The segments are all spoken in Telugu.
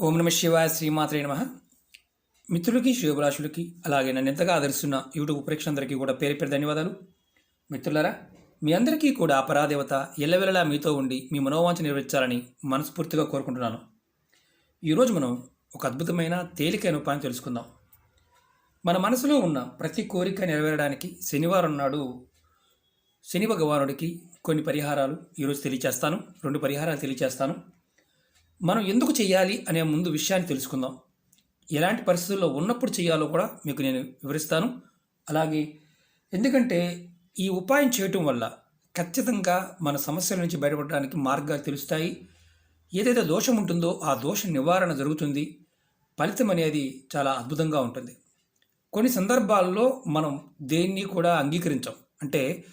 ఓం నమ శివాయ శ్రీమాత్రే నమ. మిత్రులకి శివభిలాషులకి అలాగే నన్ను ఎంతగా ఆదరిస్తున్న యూట్యూబ్ ప్రేక్షకులందరికీ కూడా పేరు పేరు ధన్యవాదాలు. మిత్రులరా మీ అందరికీ కూడా ఆ పరాదేవత ఎల్లవెల్లలా మీతో ఉండి మీ మనోవాంఛ నెరవేర్చాలని మనస్ఫూర్తిగా కోరుకుంటున్నాను. ఈరోజు మనం ఒక అద్భుతమైన తేలికైన ఉపాయం తెలుసుకుందాం. మన మనసులో ఉన్న ప్రతి కోరిక నెరవేరడానికి శనివారం నాడు శని భగవానుడికి కొన్ని పరిహారాలు ఈరోజు తెలియచేస్తాను. రెండు పరిహారాలు తెలియచేస్తాను. మనం ఎందుకు చేయాలి అనే ముందు విషయాన్ని తెలుసుకుందాం. ఎలాంటి పరిస్థితుల్లో ఉన్నప్పుడు చేయాలో కూడా మీకు నేను వివరిస్తాను. అలాగే ఎందుకంటే ఈ ఉపాయం చేయటం వల్ల ఖచ్చితంగా మన సమస్యల నుంచి బయటపడడానికి మార్గాలు తెలుస్తాయి. ఏదైతే దోషం ఉంటుందో ఆ దోష నివారణ జరుగుతుంది. ఫలితం అనేది చాలా అద్భుతంగా ఉంటుంది. కొన్ని సందర్భాల్లో మనం దేన్ని కూడా అంగీకరించాం. అంటే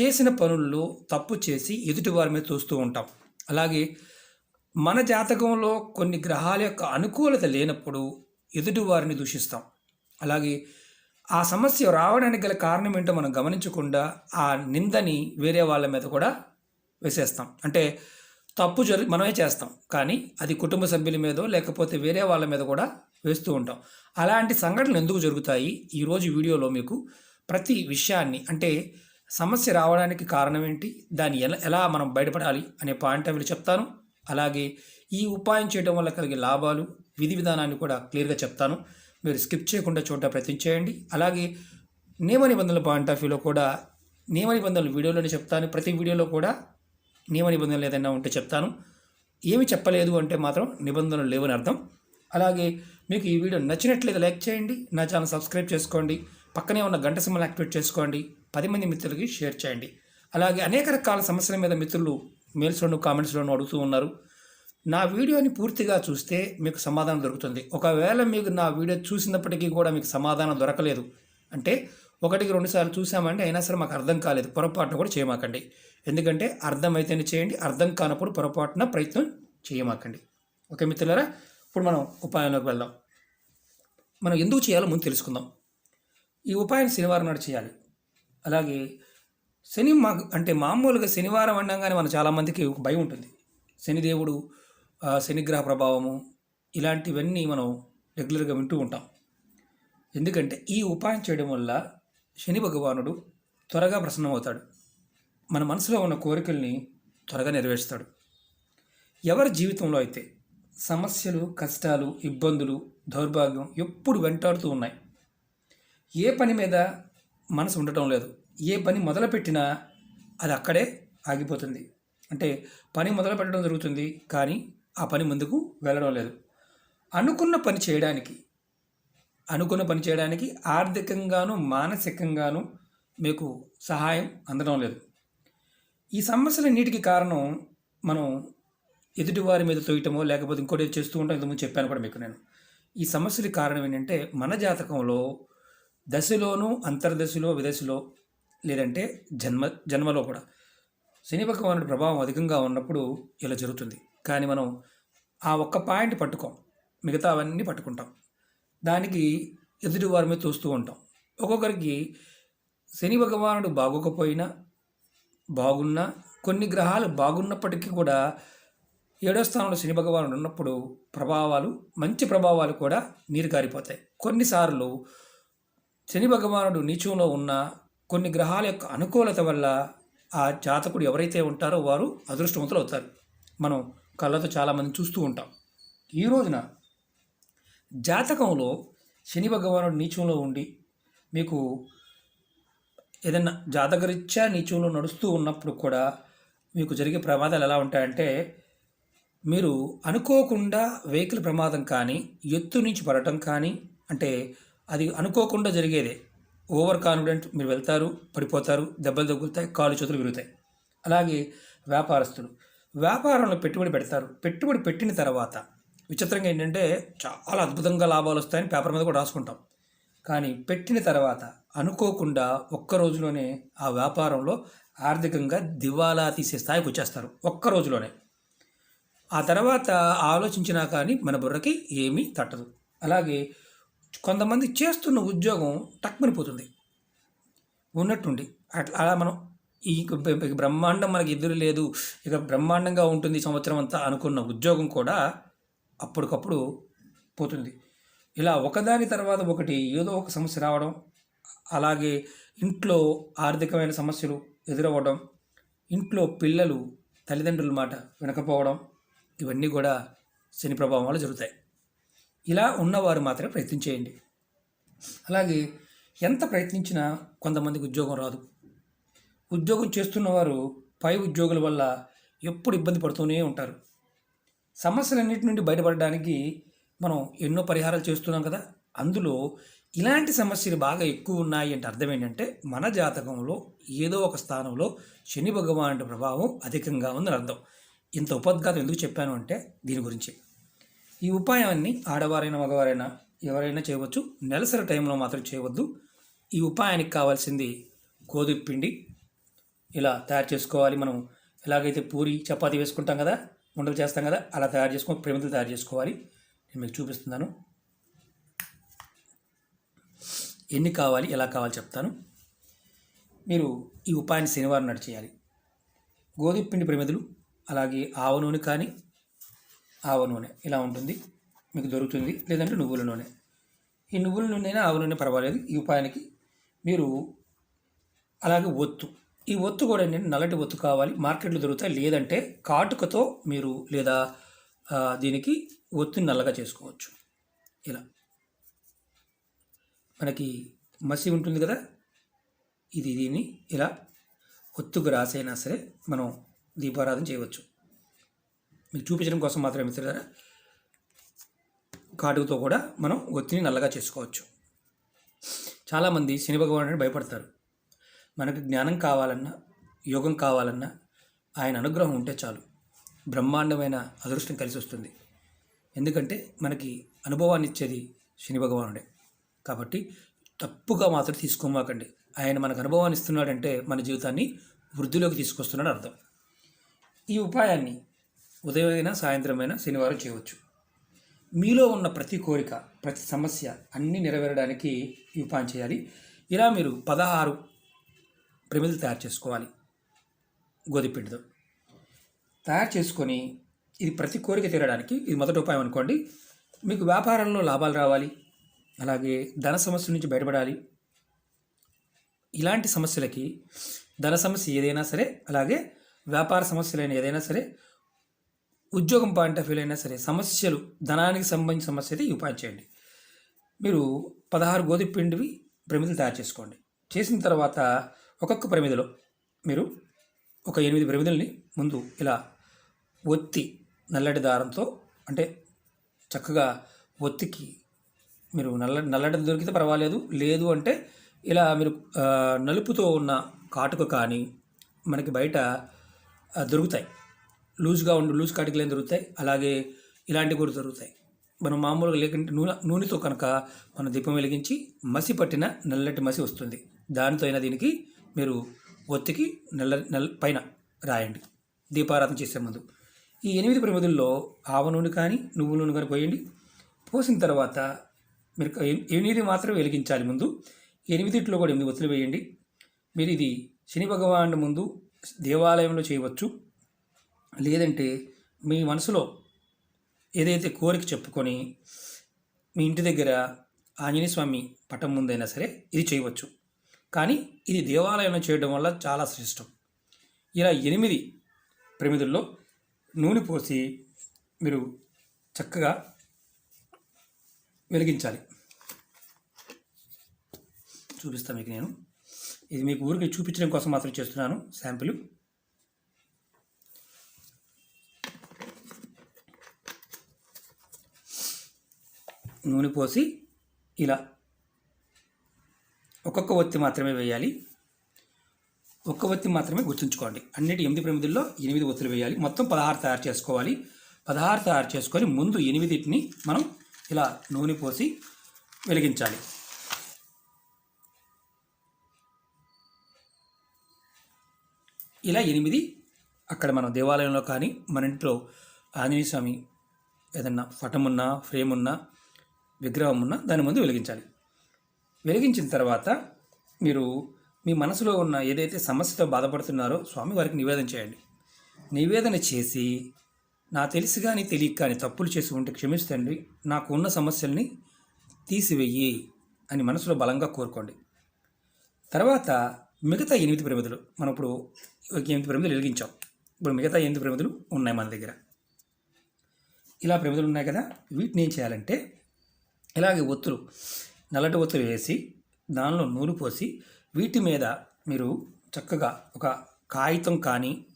చేసిన పనుల్లో తప్పు చేసి ఎదుటి వారి మీద చూస్తూ ఉంటాం. అలాగే మన జాతకంలో కొన్ని గ్రహాల యొక్క అనుకూలత లేనప్పుడు ఎదుటి వారిని దూషిస్తాం. అలాగే ఆ సమస్య రావడానికి గల కారణం ఏంటో మనం గమనించకుండా ఆ నిందని వేరే వాళ్ళ మీద కూడా వేసేస్తాం. అంటే తప్పు జరి మనమే చేస్తాం. కానీ అది కుటుంబ సభ్యుల మీదో లేకపోతే వేరే వాళ్ళ మీద కూడా వేస్తూ ఉంటాం. అలాంటి సంఘటనలు ఎందుకు జరుగుతాయి? ఈరోజు వీడియోలో మీకు ప్రతి విషయాన్ని అంటే సమస్య రావడానికి కారణం ఏంటి? దాన్ని ఎలా ఎలా మనం బయటపడాలి అనే పాయింట్ ఆఫ్ చెప్తాను. అలాగే ఈ ఉపాయం చేయడం వల్ల కలిగే లాభాలు విధి విధానాన్ని కూడా క్లియర్గా చెప్తాను. మీరు స్కిప్ చేయకుండా చూడటం ప్రయత్నం చేయండి. అలాగే నియమ నిబంధనల పాయింట్ ఆఫ్ వ్యూలో కూడా నియమ నిబంధనలు వీడియోలోనే చెప్తాను. ప్రతి వీడియోలో కూడా నియమ నిబంధనలు ఏదైనా ఉంటే చెప్తాను. ఏమి చెప్పలేదు అంటే మాత్రం నిబంధనలు లేవని అర్థం. అలాగే మీకు ఈ వీడియో నచ్చినట్లయితే లైక్ చేయండి. నా ఛానల్ సబ్స్క్రైబ్ చేసుకోండి. పక్కనే ఉన్న గంట సింబల్ యాక్టివేట్ చేసుకోండి. పది మంది మిత్రులకి షేర్ చేయండి. అలాగే అనేక రకాల సమస్యల మీద మిత్రులు మెయిల్స్లోను కామెంట్స్లోను అడుగుతూ ఉన్నారు. నా వీడియోని పూర్తిగా చూస్తే మీకు సమాధానం దొరుకుతుంది. ఒకవేళ మీకు నా వీడియో చూసినప్పటికీ కూడా మీకు సమాధానం దొరకలేదు అంటే ఒకటికి రెండుసార్లు చూసామంటే అయినా సరే మాకు అర్థం కాలేదు. పొరపాటున కూడా చేయమాకండి. ఎందుకంటే అర్థమైతేనే చేయండి అర్థం కానప్పుడు పొరపాటున ప్రయత్నం చేయమాకండి. ఓకే మిత్రులారా ఇప్పుడు మనం ఉపాయంలోకి వెళ్దాం. మనం ఎందుకు చేయాలో ముందు తెలుసుకుందాం. ఈ ఉపాయం శనివారం నాడు చేయాలి. అలాగే శని మా అంటే మామూలుగా శనివారం అనగానే మన చాలామందికి ఒక భయం ఉంటుంది. శనిదేవుడు శనిగ్రహ ప్రభావము ఇలాంటివన్నీ మనం రెగ్యులర్గా వింటూ ఉంటాం. ఎందుకంటే ఈ ఉపాయం చేయడం వల్ల శని భగవానుడు త్వరగా ప్రసన్నమవుతాడు. మన మనసులో ఉన్న కోరికల్ని త్వరగా నెరవేరుస్తాడు. ఎవరి జీవితంలో అయితే సమస్యలు కష్టాలు ఇబ్బందులు దౌర్భాగ్యం ఎప్పుడు వెంటాడుతూ ఉన్నాయి. ఏ పని మీద మనసు ఉండటం లేదు. ఏ పని మొదలుపెట్టినా అది అక్కడే ఆగిపోతుంది. అంటే పని మొదలు పెట్టడం జరుగుతుంది కానీ ఆ పని ముందుకు వెళ్ళడం లేదు. అనుకున్న పని చేయడానికి అనుకున్న పని చేయడానికి ఆర్థికంగాను మానసికంగాను మీకు సహాయం అందడం లేదు. ఈ సమస్యలన్నిటికీ కారణం మనం ఎదుటివారి మీద తోయటమో లేకపోతే ఇంకోటి చేస్తూ ఉంటాం ఇంతకుముందు చెప్పాను కూడా మీకు నేను. ఈ సమస్యలకి కారణం ఏంటంటే మన జాతకంలో దశలోనూ అంతర్దశలో విదశలో లేదంటే జన్మ జన్మలో కూడా. శని భగవానుడి ప్రభావం అధికంగా ఉన్నప్పుడు ఇలా జరుగుతుంది. కానీ మనం ఆ ఒక్క పాయింట్ పట్టుకోం. మిగతా అవన్నీ పట్టుకుంటాం. దానికి ఎదుటి వారి మీద చూస్తూ ఉంటాం. ఒక్కొక్కరికి శని భగవానుడు బాగోకపోయినా బాగున్నా కొన్ని గ్రహాలు బాగున్నప్పటికీ కూడా ఏడో స్థానంలో శని భగవానుడు ఉన్నప్పుడు ప్రభావాలు మంచి ప్రభావాలు కూడా నీరు కారిపోతాయి. కొన్నిసార్లు శని భగవానుడు నీచంలో ఉన్న కొన్ని గ్రహాల యొక్క అనుకూలత వల్ల ఆ జాతకుడు ఎవరైతే ఉంటారో వారు అదృష్టవంతులు అవుతారు. మనం కళ్ళతో చాలామంది చూస్తూ ఉంటాం. ఈ రోజున జాతకంలో శని భగవానుడు నీచంలో ఉండి మీకు ఏదైనా జాతకరీత్యా నీచంలో నడుస్తూ ఉన్నప్పుడు కూడా మీకు జరిగే ప్రమాదాలు ఎలా ఉంటాయంటే మీరు అనుకోకుండా వెహికల్ ప్రమాదం కానీ ఎత్తు నుంచి పడటం కానీ అంటే అది అనుకోకుండా జరిగేదే. ఓవర్ కాన్ఫిడెంట్ మీరు వెళ్తారు పడిపోతారు దెబ్బలు తగులుతాయి కాలు చేతులు విరుగుతాయి. అలాగే వ్యాపారస్తులు. వ్యాపారంలో పెట్టుబడి పెడతారు. పెట్టుబడి పెట్టిన తర్వాత విచిత్రంగా ఏంటంటే చాలా అద్భుతంగా లాభాలు వస్తాయని పేపర్ మీద కూడా రాసుకుంటాం. కానీ పెట్టిన తర్వాత అనుకోకుండా ఒక్క రోజులోనే ఆ వ్యాపారంలో ఆర్థికంగా దివాలా తీసే స్థాయికి వచ్చేస్తారు. ఒక్క రోజులోనే. ఆ తర్వాత ఆలోచించినా కానీ మన బుర్రకి ఏమీ తట్టదు. అలాగే కొంతమంది చేస్తున్న ఉద్యోగం టక్మనిపోతుంది ఉన్నట్టుండి. అట్లా అలా మనం ఈ బ్రహ్మాండం మనకి ఎదురు లేదు. ఇక బ్రహ్మాండంగా ఉంటుంది సంవత్సరం అంతా అనుకున్న ఉద్యోగం కూడా అప్పటికప్పుడు పోతుంది. ఇలా ఒకదాని తర్వాత ఒకటి ఏదో ఒక సమస్య రావడం అలాగే ఇంట్లో ఆర్థికమైన సమస్యలు ఎదురవ్వడం ఇంట్లో పిల్లలు తల్లిదండ్రుల మాట వినకపోవడం ఇవన్నీ కూడా శని ప్రభావం వల్ల జరుగుతాయి. ఇలా ఉన్నవారు మాత్రమే ప్రయత్నం చేయండి. అలాగే ఎంత ప్రయత్నించినా కొంతమందికి ఉద్యోగం రాదు. ఉద్యోగం చేస్తున్నవారు పై ఉద్యోగుల వల్ల ఎప్పుడు ఇబ్బంది పడుతూనే ఉంటారు. సమస్యలన్నిటి నుండి బయటపడడానికి మనం ఎన్నో పరిహారాలు చేస్తున్నాం కదా అందులో ఇలాంటి సమస్యలు బాగా ఎక్కువ ఉన్నాయి అంటే అర్థం ఏంటంటే మన జాతకంలో ఏదో ఒక స్థానంలో శని భగవానుడి ప్రభావం అధికంగా ఉందని అర్థం. ఇంత ఉపద్ఘాతం ఎందుకు చెప్పాను అంటే దీని గురించి. ఈ ఉపాయాన్ని ఆడవారైనా మగవారైనా ఎవరైనా చేయవచ్చు. నెలసరి టైంలో మాత్రం చేయవద్దు. ఈ ఉపాయానికి కావాల్సింది గోధుమ పిండి. ఇలా తయారు చేసుకోవాలి మనం. ఎలాగైతే పూరి చపాతీ వేసుకుంటాం కదా ఉండలు చేస్తాం కదా అలా తయారు చేసుకొని ప్రేమతులు తయారు చేసుకోవాలి. నేను మీకు చూపిస్తున్నాను. ఎన్ని కావాలి ఎలా కావాలి చెప్తాను. మీరు ఈ ఉపాయాన్ని శనివారం నాడు చేయాలి. గోధుమ పిండి ప్రమిదలు అలాగే ఆవ నూనె కానీ ఆవ నూనె ఇలా ఉంటుంది. మీకు దొరుకుతుంది. లేదంటే నువ్వుల నూనె. ఈ నువ్వుల నూనె అయినా ఆవ నూనె పర్వాలేదు. ఈ ఉపాయానికి మీరు అలాగే ఒత్తు. ఈ ఒత్తు కూడా నేను నల్లటి ఒత్తు కావాలి. మార్కెట్లో దొరుకుతాయి. లేదంటే కాటుకతో మీరు లేదా దీనికి ఒత్తుని నల్లగా చేసుకోవచ్చు. ఇలా. మనకి మసి ఉంటుంది కదా? ఇది దీన్ని ఇలా ఒత్తుకు రాసైనా సరే మనం దీపారాధన చేయవచ్చు. మీకు చూపించడం కోసం మాత్రమే మిత్రులారా. కాటుకతో కూడా మనం ఒత్తిని నల్లగా చేసుకోవచ్చు. చాలామంది శని భగవానుడిని భయపడతారు. మనకు జ్ఞానం కావాలన్నా యోగం కావాలన్నా ఆయన అనుగ్రహం ఉంటే చాలు. బ్రహ్మాండమైన అదృష్టం కలిసి వస్తుంది. ఎందుకంటే మనకి అనుభవాన్ని ఇచ్చేది శని భగవానుడే. కాబట్టి తప్పుగా మాత్రం తీసుకోమాకండి. ఆయన మనకు అనుభవాన్ని ఇస్తున్నాడంటే మన జీవితాన్ని వృద్ధిలోకి తీసుకొస్తున్నాడు అర్థం. ఈ ఉపాయాన్ని ఉదయమైనా సాయంత్రమైనా శనివారం చేయవచ్చు. మీలో ఉన్న ప్రతి కోరిక ప్రతి సమస్య అన్నీ నెరవేరడానికి ఈ ఉపాయం చేయాలి. ఇలా మీరు పదహారు ప్రమిదలు తయారు చేసుకోవాలి. గోధుమపిండితో తయారు చేసుకొని ఇది ప్రతి కోరిక తీరడానికి ఇది మొదటి ఉపాయం అనుకోండి. మీకు వ్యాపారంలో లాభాలు రావాలి. అలాగే ధన సమస్యల నుంచి బయటపడాలి. ఇలాంటి సమస్యలకి ధన సమస్య ఏదైనా సరే అలాగే వ్యాపార సమస్యలైన ఏదైనా సరే ఉద్యోగం పాయింట్ ఆఫ్ వ్యూ అయినా సరే సమస్యలు ధనానికి సంబంధించిన సమస్య అయితే ఈ ఉపాయం చేయండి. మీరు పదహారు గోధుమ పిండివి ప్రమిదలు తయారు చేసుకోండి. చేసిన తర్వాత ఒక్కొక్క ప్రమిదలో మీరు ఒక ఎనిమిది ప్రమిదల్ని ముందు ఇలా ఒత్తి నల్లటి దారంతో అంటే చక్కగా ఒత్తికి మీరు నల్ల నల్లటి దొరికితే పర్వాలేదు. లేదు అంటే ఇలా మీరు నలుపుతో ఉన్న కాటుక కానీ మనకి బయట దొరుకుతాయి. లూజ్గా ఉండి లూజ్ కాటికలు దొరుకుతాయి? అలాగే ఇలాంటివి కూడా దొరుకుతాయి. మనం మామూలుగా లేకుంటే నూనె నూనెతో కనుక మనం దీపం వెలిగించి మసి పట్టిన నల్లటి మసి వస్తుంది. దానితో అయినా దీనికి మీరు ఒత్తికి నల్ల నల్ల పైన రాయండి. దీపారాధన చేసే ముందు. ఈ ఎనిమిది ప్రమిదుల్లో ఆవ నూనె కానీ నువ్వుల నూనె కానీ పోయండి. పోసిన తర్వాత మీరు ఎనిమిది మాత్రం వెలిగించాలి ముందు. ఎనిమిదిట్లో కూడా ఎనిమిది ఒత్తులు వేయండి. మీరు ఇది శని భగవానుడు ముందు దేవాలయంలో చేయవచ్చు. లేదంటే మీ మనసులో ఏదైతే కోరిక చెప్పుకొని మీ ఇంటి దగ్గర ఆంజనేయ స్వామి పటం ముందైనా సరే ఇది చేయవచ్చు. కానీ ఇది దేవాలయంలో చేయడం వల్ల చాలా శ్రేష్టం. ఇలా ఎనిమిది ప్రమిదుల్లో నూనె పోసి మీరు చక్కగా వెలిగించాలి. చూపిస్తాను మీకు నేను. ఇది మీకు ఊరికి చూపించడం కోసం మాత్రం చేస్తున్నాను శాంపిల్. నూనె పోసి ఇలా ఒక్కొక్క ఒత్తి మాత్రమే వేయాలి. ఒక్క ఒత్తి మాత్రమే గుర్తుంచుకోండి. అన్నిటి ఎనిమిది ప్రమిదుల్లో ఎనిమిది ఒత్తులు వేయాలి. మొత్తం పదహారు తయారు చేసుకోవాలి. పదహారు తయారు చేసుకొని ముందు ఎనిమిదిటిని మనం ఇలా నూనె పోసి వెలిగించాలి. ఇలా ఎనిమిది అక్కడ మనం దేవాలయంలో కానీ మన ఇంట్లో ఆంజనేయ స్వామి ఏదన్నా పటం ఉన్నా ఫ్రేమ్ ఉన్నా విగ్రహం ఉన్న దాని ముందు వెలిగించాలి. వెలిగించిన తర్వాత మీరు మీ మనసులో ఉన్న ఏదైతే సమస్యతో బాధపడుతున్నారో స్వామివారికి నివేదన చేయండి. నివేదన చేసి నా తెలిసి కానీ తెలియక కానీ తప్పులు చేసి ఉంటే క్షమిస్తండి నాకు ఉన్న సమస్యల్ని తీసివెయ్యి అని మనసులో బలంగా కోరుకోండి. తర్వాత మిగతా ఎనిమిది ప్రమిదలు. మనం ఇప్పుడు ఎనిమిది ప్రమిదలు వెలిగించాం. ఇప్పుడు మిగతా ఎనిమిది ప్రమిదలు ఉన్నాయి మన దగ్గర. ఇలా ప్రమిదలు ఉన్నాయి కదా. వీటిని ఏం చేయాలంటే ఇలాగే ఒత్తులు నల్లటి ఒత్తులు వేసి దానిలో నూనె పోసి వీటి మీద మీరు చక్కగా ఒక కాగితం కానీ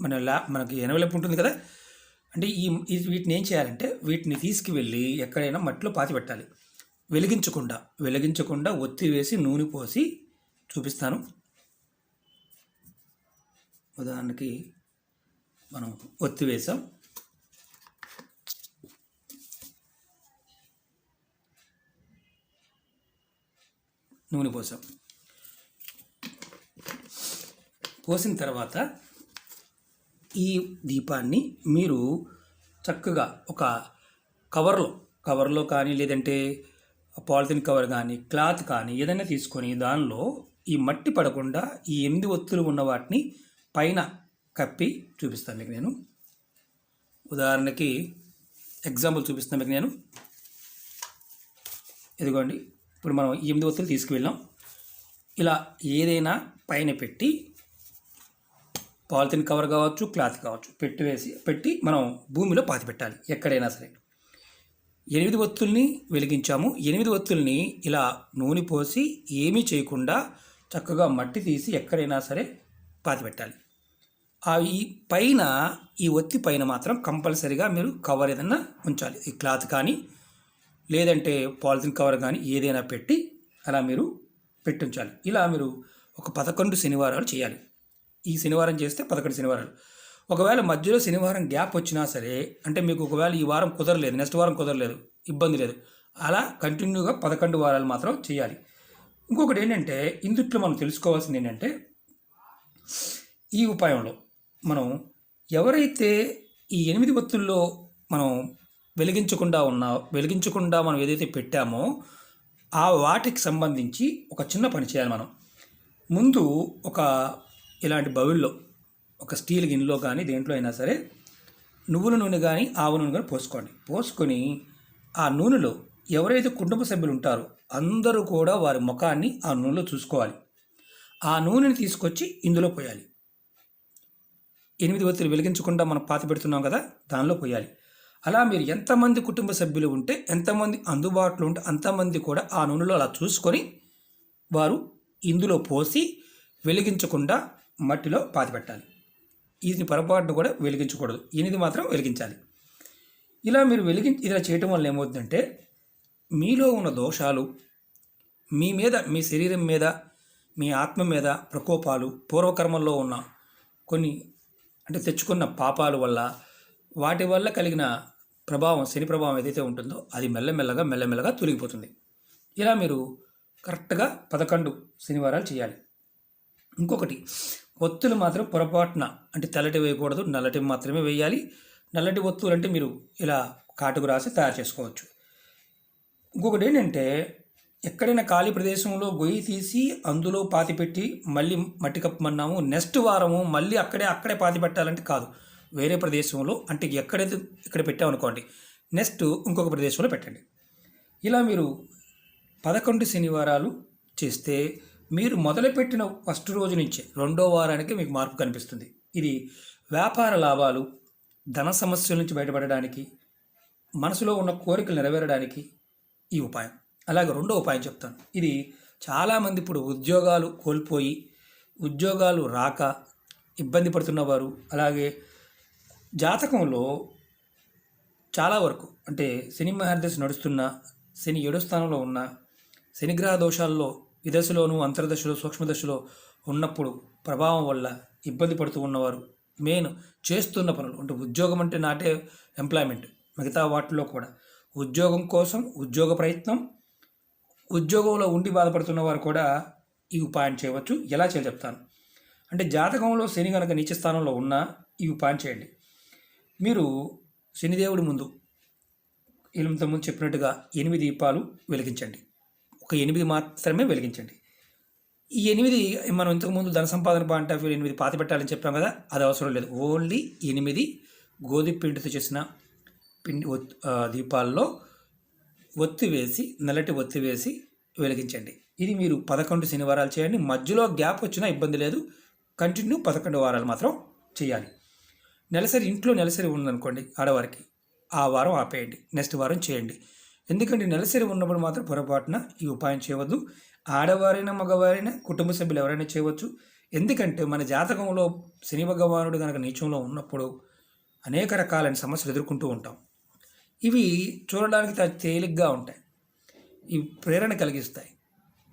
మన లా మనకి ఎనవలపు ఉంటుంది కదా? అంటే ఈ ఈ వీటిని ఏం చేయాలంటే వీటిని తీసుకువెళ్ళి ఎక్కడైనా మట్టిలో పాతి పెట్టాలి. వెలిగించకుండా వెలిగించకుండా ఒత్తి వేసి నూనె పోసి చూపిస్తాను. ఉదాహరణకి మనం ఒత్తి వేసాం. నూనె పోసాం. పోసిన తర్వాత ఈ దీపాన్ని మీరు చక్కగా ఒక కవర్లో కవర్లో కానీ లేదంటే పాలిథిన్ కవర్ కానీ క్లాత్ కానీ ఏదైనా తీసుకొని దానిలో ఈ మట్టి పడకుండా ఈ ఎనిమిది ఒత్తులు ఉన్న వాటిని పైన కప్పి చూపిస్తాను మీకు నేను. ఉదాహరణకి ఎగ్జాంపుల్ చూపిస్తాను మీకు నేను. ఇదిగోండి. ఇప్పుడు మనం ఎనిమిది ఒత్తులు తీసుకువెళ్ళాం. ఇలా ఏదైనా పైన పెట్టి పాలిథిన్ కవర్ కావచ్చు క్లాత్ కావచ్చు పెట్టి వేసి పెట్టి మనం భూమిలో పాతి పెట్టాలి ఎక్కడైనా సరే. ఎనిమిది ఒత్తుల్ని వెలిగించాము. ఎనిమిది ఒత్తుల్ని ఇలా నూనె పోసి ఏమీ చేయకుండా చక్కగా మట్టి తీసి ఎక్కడైనా సరే పాతి పెట్టాలి. ఆ ఈ పైన ఈ ఒత్తి పైన మాత్రం కంపల్సరీగా మీరు కవర్ ఏదన్నా ఉంచాలి. ఈ క్లాత్ కానీ లేదంటే పాలిథిన్ కవర్ కానీ ఏదైనా పెట్టి అలా మీరు పెట్టించాలి. ఇలా మీరు ఒక పదకొండు శనివారాలు చేయాలి. ఈ శనివారం చేస్తే పదకొండు శనివారాలు. ఒకవేళ మధ్యలో శనివారం గ్యాప్ వచ్చినా సరే అంటే మీకు ఒకవేళ ఈ వారం కుదరలేదు నెక్స్ట్ వారం కుదరలేదు ఇబ్బంది లేదు అలా కంటిన్యూగా పదకొండు వారాలు మాత్రం చేయాలి. ఇంకొకటి ఏంటంటే ఇందుట్లో మనం తెలుసుకోవాల్సింది ఏంటంటే ఈ ఉపాయంలో మనం ఎవరైతే ఈ ఎనిమిది ఒత్తుల్లో మనం వెలిగించకుండా ఉన్నా వెలిగించకుండా మనం ఏదైతే పెట్టామో ఆ వాటికి సంబంధించి ఒక చిన్న పని చేయాలి మనం. ముందు ఒక ఇలాంటి బౌల్లో ఒక స్టీల్ గిన్నెలో కానీ దేంట్లో అయినా సరే నువ్వుల నూనె కానీ ఆవు నూనె కానీ పోసుకోండి. పోసుకొని ఆ నూనెలో ఎవరైతే కుటుంబ సభ్యులు ఉంటారో అందరూ కూడా వారి ముఖాన్ని ఆ నూనెలో చూసుకోవాలి. ఆ నూనెని తీసుకొచ్చి ఇందులో పోయాలి. ఎనిమిది ఒత్తిడి వెలిగించకుండా మనం పాతి పెడుతున్నాం కదా దానిలో పోయాలి. అలా మీరు ఎంతమంది కుటుంబ సభ్యులు ఉంటే ఎంతమంది అందుబాటులో ఉంటే అంతమంది కూడా ఆ నూనెలో అలా చూసుకొని వారు ఇందులో పోసి వెలిగించకుండా మట్టిలో పాతిపెట్టాలి. ఇది పొరపాటును కూడా వెలిగించకూడదు. ఎనిమిది మాత్రం వెలిగించాలి. ఇలా మీరు వెలిగి ఇలా చేయటం వల్ల ఏమవుతుందంటే మీలో ఉన్న దోషాలు మీ మీద మీ శరీరం మీద మీ ఆత్మ మీద ప్రకోపాలు పూర్వకర్మల్లో ఉన్న కొన్ని అంటే తెచ్చుకున్న పాపాల వల్ల వాటి వల్ల కలిగిన ప్రభావం శని ప్రభావం ఏదైతే ఉంటుందో అది మెల్లమెల్లగా మెల్లమెల్లగా తొలగిపోతుంది. ఇలా మీరు కరెక్ట్గా పదకొండు శనివారాలు చేయాలి. ఇంకొకటి ఒత్తులు మాత్రం పొరపాటున అంటే తెల్లటి వేయకూడదు నల్లటి మాత్రమే వేయాలి. నల్లటి ఒత్తులు అంటే మీరు ఇలా కాటుకు రాసి తయారు చేసుకోవచ్చు. ఇంకొకటి ఏంటంటే ఎక్కడైనా ఖాళీ ప్రదేశంలో గొయ్యి తీసి అందులో పాతి పెట్టి మళ్ళీ మట్టి కప్పమన్నాము నెక్స్ట్ వారము మళ్ళీ అక్కడే అక్కడే పాతి పెట్టాలంటే కాదు. వేరే ప్రదేశంలో అంటే ఎక్కడైతే ఇక్కడ పెట్టామనుకోండి నెక్స్ట్ ఇంకొక ప్రదేశంలో పెట్టండి. ఇలా మీరు పదకొండు శనివారాలు చేస్తే మీరు మొదలుపెట్టిన ఫస్ట్ రోజు నుంచే రెండో వారానికి మీకు మార్పు కనిపిస్తుంది. ఇది వ్యాపార లాభాలు ధన సమస్యల నుంచి బయటపడడానికి మనసులో ఉన్న కోరికలు నెరవేరడానికి ఈ ఉపాయం. అలాగే రెండో ఉపాయం చెప్తాను. ఇది చాలామంది ఇప్పుడు ఉద్యోగాలు కోల్పోయి ఉద్యోగాలు రాక ఇబ్బంది పడుతున్నవారు అలాగే జాతకంలో చాలా వరకు అంటే శని మహర్దశ నడుస్తున్న శని ఏడో స్థానంలో ఉన్న శనిగ్రహ దోషాల్లో విదశలోను అంతర్దశలో సూక్ష్మదశలో ఉన్నప్పుడు ప్రభావం వల్ల ఇబ్బంది పడుతూ ఉన్నవారు మెయిన్ చేస్తున్న పనులు అంటే ఉద్యోగం అంటే నాటే ఎంప్లాయ్మెంట్ మిగతా వాటిలో కూడా. ఉద్యోగం కోసం ఉద్యోగ ప్రయత్నం ఉద్యోగంలో ఉండి బాధపడుతున్న వారు కూడా ఈ ఉపాయం చేయవచ్చు. ఎలా చేయాలి చెప్తాను. అంటే జాతకంలో శని కనుక నీచ స్థానంలో ఉన్నా ఈ ఉపాయం చేయండి. మీరు శనిదేవుడి ముందు ఎనిమిది ముందు చెప్పినట్టుగా ఎనిమిది దీపాలు వెలిగించండి. ఒక ఎనిమిది మాత్రమే వెలిగించండి. ఈ ఎనిమిది మనం ఇంతకుముందు ధన సంపాదన పాయింట్ ఆఫ్ వ్యూ ఎనిమిది పాతి పెట్టాలని చెప్పాం కదా అది అవసరం లేదు. ఓన్లీ ఎనిమిది గోధుమ పిండితో చేసిన పిండి దీపాల్లో ఒత్తి వేసి నల్లటి ఒత్తి వేసి వెలిగించండి. ఇది మీరు పదకొండు శనివారాలు చేయండి. మధ్యలో గ్యాప్ వచ్చినా ఇబ్బంది లేదు. కంటిన్యూ పదకొండు వారాలు మాత్రం చేయాలి. నెలసరి ఇంట్లో నెలసరి ఉందనుకోండి ఆడవారికి ఆ వారం ఆపేయండి నెక్స్ట్ వారం చేయండి. ఎందుకంటే నెలసరి ఉన్నప్పుడు మాత్రం పొరపాటున ఈ ఉపాయం చేయవద్దు. ఆడవారైనా మగవారైనా కుటుంబ సభ్యులు ఎవరైనా చేయవచ్చు. ఎందుకంటే మన జాతకంలో శని భగవానుడు కనుక నీచంలో ఉన్నప్పుడు అనేక రకాలైన సమస్యలు ఎదుర్కొంటూ ఉంటాం. ఇవి చూడడానికి తేలిగ్గా ఉంటాయి. ఇవి ప్రేరణ కలిగిస్తాయి.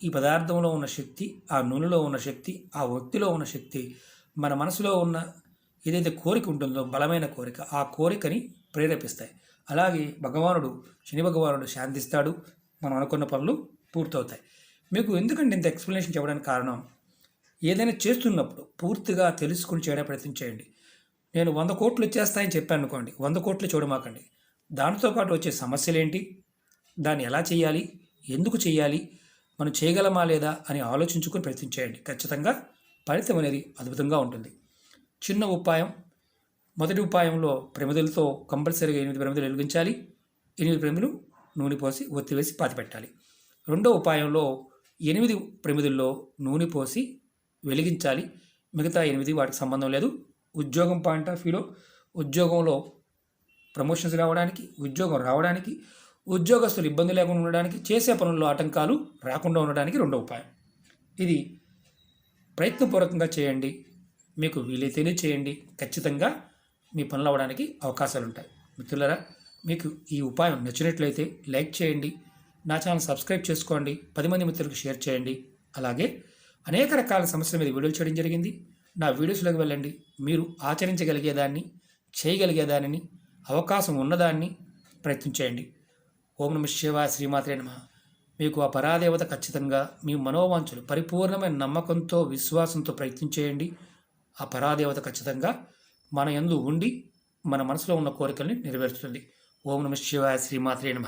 ఈ పదార్థంలో ఉన్న శక్తి ఆ నూనెలో ఉన్న శక్తి ఆ ఒత్తిలో ఉన్న శక్తి మన మనసులో ఉన్న ఏదైతే కోరిక ఉంటుందో బలమైన కోరిక ఆ కోరికని ప్రేరేపిస్తాయి. అలాగే భగవానుడు శని భగవానుడు శాంతిస్తాడు. మనం అనుకున్న పనులు పూర్తవుతాయి. మీకు ఎందుకంటే ఇంత ఎక్స్ప్లెనేషన్ చెప్పడానికి కారణం? ఏదైనా చేస్తున్నప్పుడు పూర్తిగా తెలుసుకుని చేయడం ప్రయత్నం చేయండి. నేను వంద కోట్లు వచ్చేస్తాయని చెప్పాను అనుకోండి వంద కోట్లు చూడమాకండి. దానితో పాటు వచ్చే సమస్యలు ఏంటి దాన్ని ఎలా చేయాలి? ఎందుకు చేయాలి? మనం చేయగలమా లేదా అని ఆలోచించుకుని ప్రయత్నించేయండి ఖచ్చితంగా ఫలితం అనేది అద్భుతంగా ఉంటుంది. చిన్న ఉపాయం మొదటి ఉపాయంలో ప్రమిదలతో కంపల్సరీగా ఎనిమిది ప్రమిదలు వెలిగించాలి. ఎనిమిది ప్రమిదలు నూనె పోసి ఒత్తివేసి పాతిపెట్టాలి. పెట్టాలి రెండో ఉపాయంలో ఎనిమిది ప్రమిదుల్లో నూనె పోసి వెలిగించాలి. మిగతా ఎనిమిది వాటికి సంబంధం లేదు. ఉద్యోగం పాయింట్ ఆఫ్ వ్యూలో ఉద్యోగంలో ప్రమోషన్స్ రావడానికి ఉద్యోగం రావడానికి ఉద్యోగస్తులు ఇబ్బంది లేకుండా ఉండడానికి చేసే పనుల్లో ఆటంకాలు రాకుండా ఉండడానికి రెండో ఉపాయం. ఇది ప్రయత్నపూర్వకంగా చేయండి. మీకు వీలైతేనే చేయండి. ఖచ్చితంగా మీ పనులు అవ్వడానికి అవకాశాలు ఉంటాయి మిత్రులరా మీకు ఈ ఉపాయం నచ్చినట్లయితే లైక్ చేయండి. నా ఛానల్ సబ్స్క్రైబ్ చేసుకోండి. పది మంది మిత్రులకు షేర్ చేయండి. అలాగే అనేక రకాల సమస్యల మీద వీడియోలు చేయడం జరిగింది. నా వీడియోస్లోకి వెళ్ళండి. మీరు ఆచరించగలిగేదాన్ని చేయగలిగేదానిని అవకాశం ఉన్నదాన్ని ప్రయత్నం చేయండి. ఓం నమ శివ శ్రీమాత్రే నమ. మీకు ఆ పరాదేవత ఖచ్చితంగా మీ మనోవాంఛలు పరిపూర్ణమైన నమ్మకంతో విశ్వాసంతో ప్రయత్నం చేయండి. ఆ పరాదేవత ఖచ్చితంగా మన యందు ఉండి మన మనసులో ఉన్న కోరికల్ని నెరవేరుస్తుంది ఓం నమ శివాయ శ్రీమాత్రే నమ.